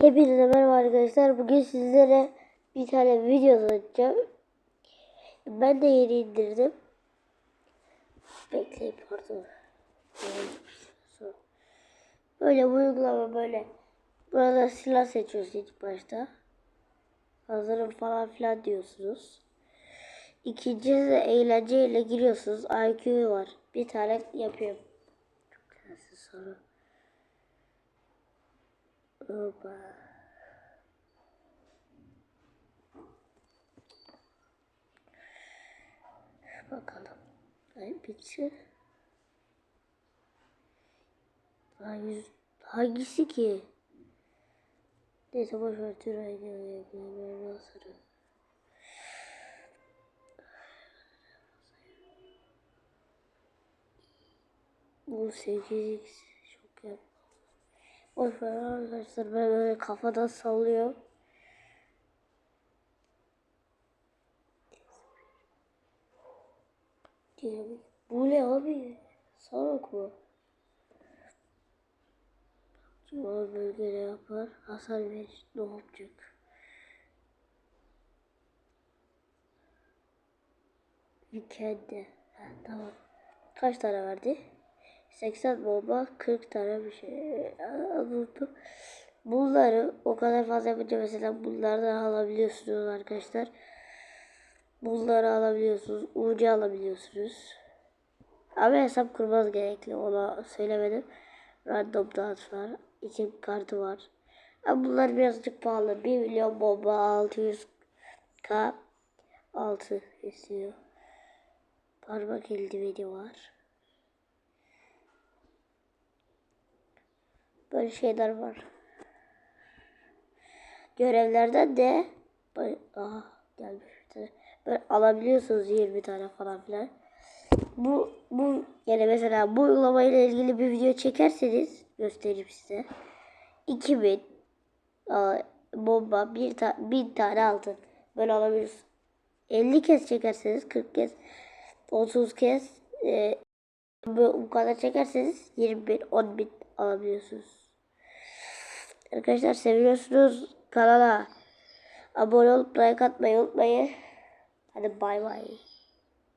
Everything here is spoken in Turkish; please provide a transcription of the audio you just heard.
Hepinize merhaba arkadaşlar. Bugün sizlere bir tane video anlatacağım. Ben de yeni indirdim. Bekleyin pardon. Böyle bu uygulama böyle. Burada silah seçiyorsunuz ilk başta. Hazırım falan filan diyorsunuz. İkincisi de eğlenceyle giriyorsunuz. IQ var. Bir tane yapıyorum. Çok soru. Oba. Bakalım. Ay bitsin. Ay, hangisi ki? Neyse boş ver tür aynı nasıl? Bu 8x çok yap. Ver arkadaşlar ben böyle kafadan sallıyorum. Bu ne abi? Salak mı? Civar bölgede yapar. Hasar verir. Ne yapacak? Weekend'de. Ha, tamam. Kaç tane verdi? 80 bomba 40 tane bir şey unuttum. Bunları o kadar fazla yapınca mesela bunlardan alabiliyorsunuz arkadaşlar. Bunları alabiliyorsunuz. UC alabiliyorsunuz. Ama hesap kurmanız gerekli. Ona söylemedim. Random dağıt var. İçim kartı var. Ama bunlar birazcık pahalı. 1 milyon bomba 600k 6 istiyor. Parmak eldiveni var. Böyle şeyler var. Görevlerden de aha gelmiş bir tane. Böyle alabiliyorsunuz 20 tane falan filan. Bu bu yani mesela bu uygulamayla ilgili bir video çekerseniz göstereyim size. 2000 aa, bomba bir ta tane altın böyle alabiliyorsunuz. 50 kez çekerseniz 40 kez 30 kez e, bu kadar çekerseniz 20 bin 10 bin alabiliyorsunuz. Arkadaşlar seviyorsunuz kanala abone olup like atmayı unutmayın. Hadi bay bay.